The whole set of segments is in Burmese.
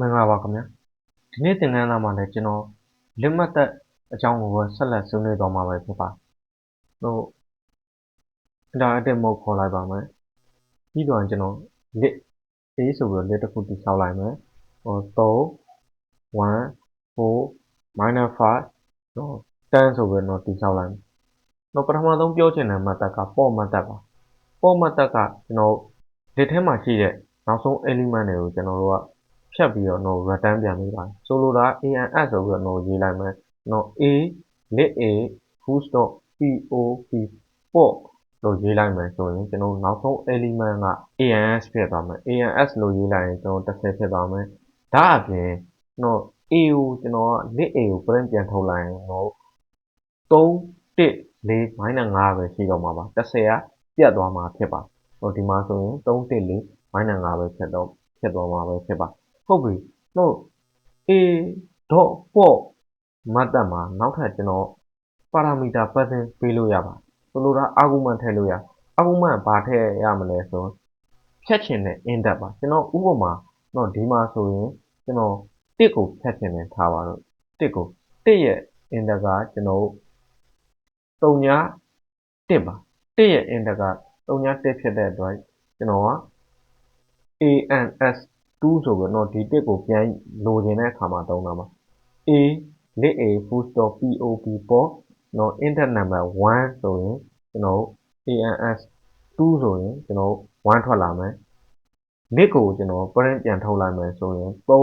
မင်္ဂလာပါခင်ဗျာဒီနေ့သင်ခန်းစာမှာလည်းကျွန်တော်လက်မှတ်သက်အကြောင်းကိုပဲဆက်လက်ဆွေးနွေးသွားမှာပဲဖြစ်ပါတယ်ဟို interactive mode ခေါ်လိုက်ပါမယ်ပြီးတော့ကျွန်တော် lit a ဆိုပြီးတော့ lit တစ်ခုတိဆောက်လိုက်မယ်ဟို3 1 4 minus 5ဟို10ဆိုပြီးတော့တိဆောက်လိုက်မယ်တော့ပထမဆုံးပြောချင်တဲ့ method က port method ပါ port method ကကျွန်တော် lit ထဲမှာရှိတဲ့နောက်ဆုံး element တွေကိုကျွန်တော်တို့က ဖြတ်ပြီးတော့တော့ return ပြန်ပေးပါတယ်ဆိုလိုတာ ans ဆိုပြီးတော့တော့ရေးလိုက်မယ်တော့ a lit a full stop pop port လို့ရေးလိုက်မယ်ဆိုရင်ကျွန်တော်နောက်ဆုံး element က ans ဖြစ်သွားမယ် ans လို့ရေးလိုက်ရင်ကျွန်တော်30ဖြစ်သွားမယ်ဒါအပြင်တော့ a ကိုကျွန်တော်က lit a ကို print ပြန်ထုတ်လိုက်ရင်တော့3 1 4 5ပဲရှိတော့မှာပါ30ကပြတ်သွားမှာဖြစ်ပါဟိုဒီမှာဆိုရင်3 1 4 5ပဲဖြစ်တော့ဖြစ်သွားမှာပဲဖြစ်ပါ ဟုတ်ပြီတော့ a dot port မတ်တက်မှာနောက်ထပ်ကျွန်တော် parameter pattern ပေးလို့ရပါဆိုလိုတာ argument ထည့်လို့ရ argument ဘာထည့်ရမလဲဆိုဖြတ်ချင်တဲ့ index ပါကျွန်တော်ဥပမာတော့ဒီမှာဆိုရင်ကျွန်တော်1ကိုဖြတ်ချင်တယ်ထားပါတော့1ကို1ရဲ့ index ကကျွန်တော်3ည1ပါ1ရဲ့ index က3ည1ဖြစ်တဲ့အတွက်ကျွန်တော်က ans 2ဆိုပြီးတော့ ဒီတစ်ကိုပြန်လိုချင်တဲ့အခါမှာသုံးတာပါ a lit a full stop pop port နော် index number 1ဆိုရင်ကျွန်တော် ans 2ဆိုရင်ကျွန်တော်1ထွက်လာမယ် lit ကိုကျွန်တော် print ပြန်ထုတ်လိုက်မယ်ဆိုရင်3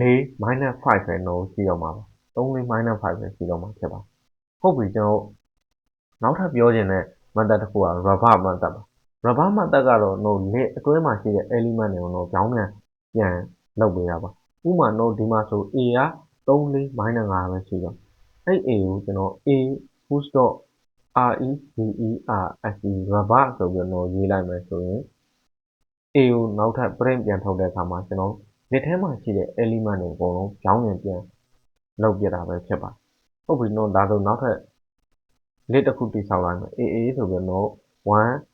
4 minus 5ပဲတော့ရှိတော့မှာပါ3 4 minus 5ပဲရှိတော့မှာဖြစ်ပါဟုတ်ပြီကျွန်တော်နောက်ထပ်ပြောချင်တဲ့ method တစ်ခုက rubber method ပါ rubber method ကတော့ no lit အတွင်းမှာရှိတဲ့ element တွေကိုတော့ကြောင်းပြန်ပြန်လုပ်ပေးတာပါဥပမာတော့ဒီမှာဆို a က3 4 minus 5ပဲရှိတော့အဲ့ a ကိုကျွန်တော် a full stop r e v e r s e rubber ဆိုပြီးတော့ရေးလိုက်မယ်ဆိုရင် a ကိုနောက်ထပ် print ပြန်ထုတ်တဲ့အခါမှာကျွန်တော် lit ထဲမှာရှိတဲ့ element တွေအကုန်လုံးကြောင်းပြန်ပြန်လုပ်ပြတာပဲဖြစ်ပါဟုတ်ပြီတော့ဒါဆိုနောက်ထပ် lit တစ်ခုတိဆောက်လိုက်မယ် aa ဆိုပြီးတော့1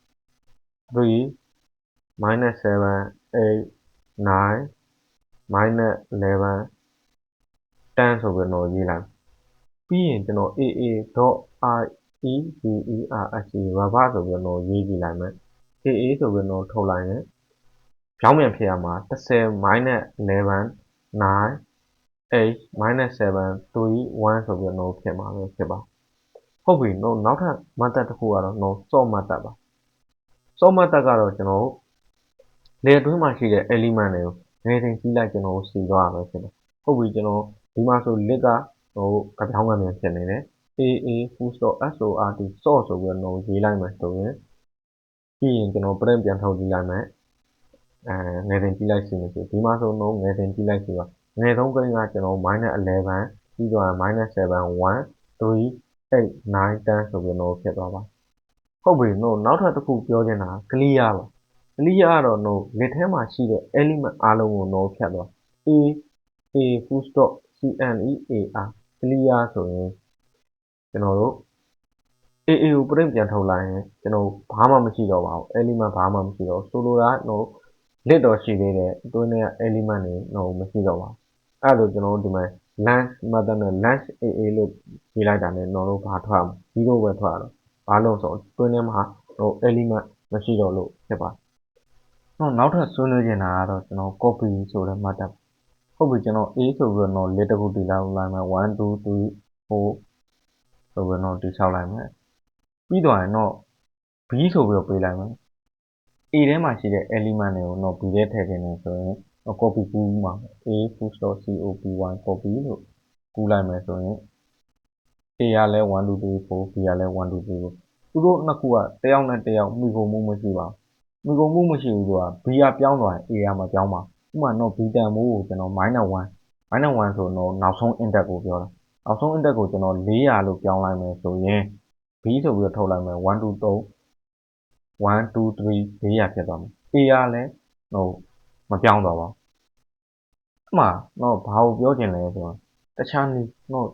3 minus 7 8 9 minus 11 10ဆိုပြီးတော့ရေးလိုက်ပြီးရင်ကျွန်တော် aa.reverse rubber ဆိုပြီးတော့ရေးကြည့်လိုက်မယ် aa ဆိုပြီးတော့ထုတ်လိုက်ရင်ကြောင်းပြန်ဖြစ်ရမှာ10 minus 11 9 8 minus 7 3 1ဆိုပြီးတော့ဖြစ်မှာပဲဖြစ်ပါဟုတ်ပြီတော့နောက်ထပ် method တစ်ခုကတော့ no sort method ပါ sort method ကတော့ကျွန်တော်တို့လေအတွင်းမှာရှိတဲ့ element တွေကိုငယ်စဉ်ကြီးလိုက်ကျွန်တော်တို့စီသွားရမယ်ဖြစ်တယ်ဟုတ်ပြီကျွန်တော်ဒီမှာဆို list ကဟိုကပြောင်းကမြန်ဖြစ်နေတယ် aa full stop sort sort ဆိုပြီးတော့ရေးလိုက်မယ်ဆိုရင်ပြီးရင်ကျွန်တော် print ပြန်ထုတ်ကြည့်လိုက်မယ်အဲငယ်စဉ်ကြည့်လိုက်စီမယ်ဆိုဒီမှာဆိုတော့ငယ်စဉ်ကြည့်လိုက်စီပါငယ်ဆုံး print ကကျွန်တော် -11 ပြီးတော့ -7 1 3 8 9 10ဆိုပြီးတော့ဖြစ်သွားပါ ဟုတ်ပြီနော်နောက်ထပ်တစ်ခုပြောချင်တာ clear ပါ clear ကတော့နော် list ထဲမှာရှိတဲ့ element အားလုံးကိုနော်ဖြတ်သွား a a full stop clear clear ဆိုရင် ကျွန်တော်တို့ AA ကို print ပြန်ထုတ်လိုက်ရင် ကျွန်တော်ဘာမှ မရှိတော့ပါဘူး element ဘာမှမရှိတော့ဆိုလိုတာတော့ list တော့ရှိသေးတယ် အတွင်းထဲက element တွေတော့မရှိတော့ပါဘူး အဲ့ဒါဆို ကျွန်တော်တို့ ဒီမှာ lunch method နဲ့ lunch AA လို့ရေးလိုက်တာနဲ့တော့တို့ ဘာထွက်မှာ0ပဲ ထွက်တော့ ဘာလို့ဆိုအတွင်းထဲမှာဟို element မရှိတော့လို့ဖြစ်ပါတော့နောက်ထပ်ဆွေးနွေးချင်တာကတော့ကျွန်တော် copy ဆိုတဲ့ method ဟုတ်ပြီကျွန်တော် A ဆိုပြီးတော့ list တစ်ခုတည်လိုက်လိုက်မယ်1 2 3 4ဆိုပြီးတော့တိဆောက်လိုက်မယ်ပြီးတော့ရင်တော့ B ဆိုပြီးတော့ပေးလိုက်မယ် A ထဲမှာရှိတဲ့ element တွေကိုတော့ B ထဲထည့်ခြင်းနဲ့ဆိုရင် copy ကူးမှာ A full stop copy1 copy လို့ကူးလိုက်မယ်ဆိုရင် A ကလည်း1 2 3 4 B ကလည်း1 2 3 4သူတို့နှစ်ခုကတယောက်နဲ့တယောက်မိကုန်မှုမရှိပါဘူးမိကုန်မှုမရှိဘူးဆိုတာ B ကပြောင်းသွားရင် A ကမပြောင်းပါဥပမာတော့ B တန်မိုးကိုကျွန်တော် -1 -1 ဆိုတော့နောက်ဆုံး index ကိုပြောတာနောက်ဆုံး index ကိုကျွန်တော်400လို့ပြောင်းလိုက်မယ်ဆိုရင် b ဆိုပြီးတော့ထုတ်လိုက်မယ်1 2 3 1 2 3 400ဖြစ်သွားမယ် a ကလည်းဟိုမပြောင်းတော့ပါဘူးအမှတော့ဘာကိုပြောချင်လဲဆိုတော့တခြားနည်းတော့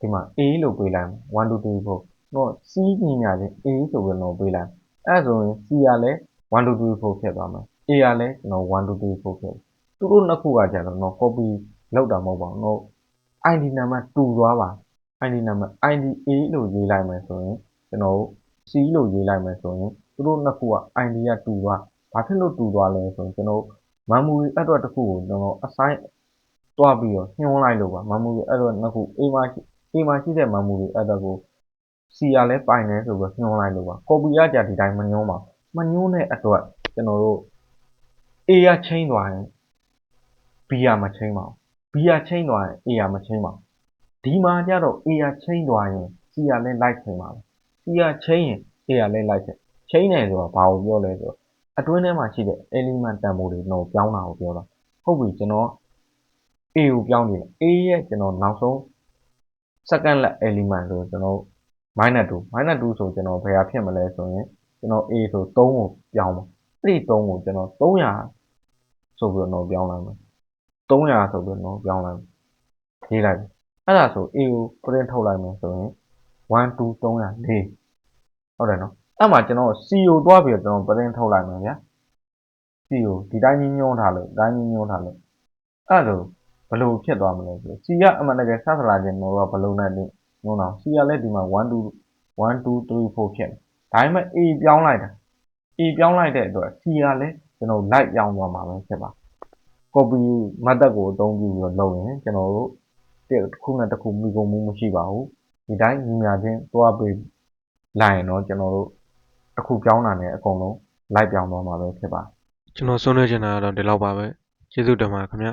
ဒီမှာ a လို့ပေးလိုက်မယ်1 2 3 4တော့ c ညီညာချင်း a ဆိုပြီးတော့ပေးလိုက်အဲ့ဆိုရင် c ကလည်း1 2 3 4ဖြစ်သွားမယ် a ကလည်းကျွန်တော်1 2 3 4ဖြစ်သူတို့နှစ်ခုကကြတော့နော် copy လောက်တာမဟုတ်ပါဘူးနော် ID နံပါတ်တူသွားပါ ID နံပါတ် ID A လို့ရေးလိုက်မယ်ဆိုရင်ကျွန်တော်တို့ C လို့ရေးလိုက်မယ်ဆိုရင်သူတို့နှစ်ခုက ID ကတူသွားဘာဖြစ်လို့တူသွားလဲဆိုရင်ကျွန်တော်တို့ memory address တစ်ခုကိုကျွန်တော် assign တွားပြီးတော့ညွှန်းလိုက်လို့ပါ memory address နှစ်ခု A မှာ ရှိ A မှာရှိတဲ့ memory address ကို C ကလည်းပိုင်တယ်ဆိုပြီးညွှန်းလိုက်လို့ပါ copy ကကြဒီတိုင်းမညွှန်းပါဘူးမညွှန်းတဲ့အတွက်ကျွန်တော်တို့ A ကချိန်သွားရင် B ကမချိန်ပါဘူး B ကချိန်သွားရင် A ကမချိန်ပါဘူးဒီမှာကျတော့ A ကချိန်သွားရင် C ကလည်းလိုက်ချိန်ပါပဲ C ကချိန်ရင် A ကလည်းလိုက်ချိန်ချိန်တယ်ဆိုတော့ဘာကိုပြောလဲဆိုတော့အတွင်းထဲမှာရှိတဲ့ element တန်ဖိုးတွေတော့ပြောင်းတာကိုပြောတာဟုတ်ပြီကျွန်တော် A ကိုပြောင်းနေတယ် A ရဲ့ကျွန်တော်နောက်ဆုံး second let element ဆိုကျွန်တော် minus 2 minus 2ဆိုကျွန်တော်ဘယ်ဟာဖြစ်မလဲဆိုရင်ကျွန်တော် A ဆို3ကိုပြောင်းပါအဲ့ဒီ3ကိုကျွန်တော်300ဆိုပြီးတော့ပြောင်းလိုက်မယ်300ဆိုပြီးတော့ပြောင်းလိုက်ရေးလိုက်အဲ့ဒါဆို A ကို print ထုတ်လိုက်မယ်ဆိုရင်1 2 300 4ဟုတ်တယ်နော်အဲ့မှာကျွန်တော် C ကိုတွားပြီးတော့ကျွန်တော် print ထုတ်လိုက်မယ်ဗျာ C ကိုဒီတိုင်းကြီးညွှန်းထားလို့ဒီတိုင်းကြီးညွှန်းထားလို့အဲ့လို ဘယ်လိုဖြစ်သွားမလဲဆို C ကအမှန်တကယ်ဆက်သလာခြင်းတော့ဘယ်လိုနဲ့ညွှန်းတော့ C ကလည်းဒီမှာ1 2 1 2 3 4ဖြစ်တယ်ဒါပေမဲ့ A ပြောင်းလိုက်တာ A ပြောင်းလိုက်တဲ့အတွက် C ကလည်းကျွန်တော် light ပြောင်းသွားမှာပဲဖြစ်ပါ copy method ကိုအသုံးပြုပြီးတော့လုပ်ရင်ကျွန်တော်တို့တစ်ခုနဲ့တစ်ခုမိကုန်မှုမရှိပါဘူးဒီတိုင်းညီညာချင်းတွားပြီးလိုက်ရင်တော့ကျွန်တော်တို့တစ်ခုပြောင်းတာနဲ့အကုန်လုံး light ပြောင်းသွားမှာပဲဖြစ်ပါကျွန်တော်ဆွေးနွေးချင်တာကတော့ဒီလောက်ပါပဲကျေးဇူးတင်ပါတယ်ခင်ဗျာ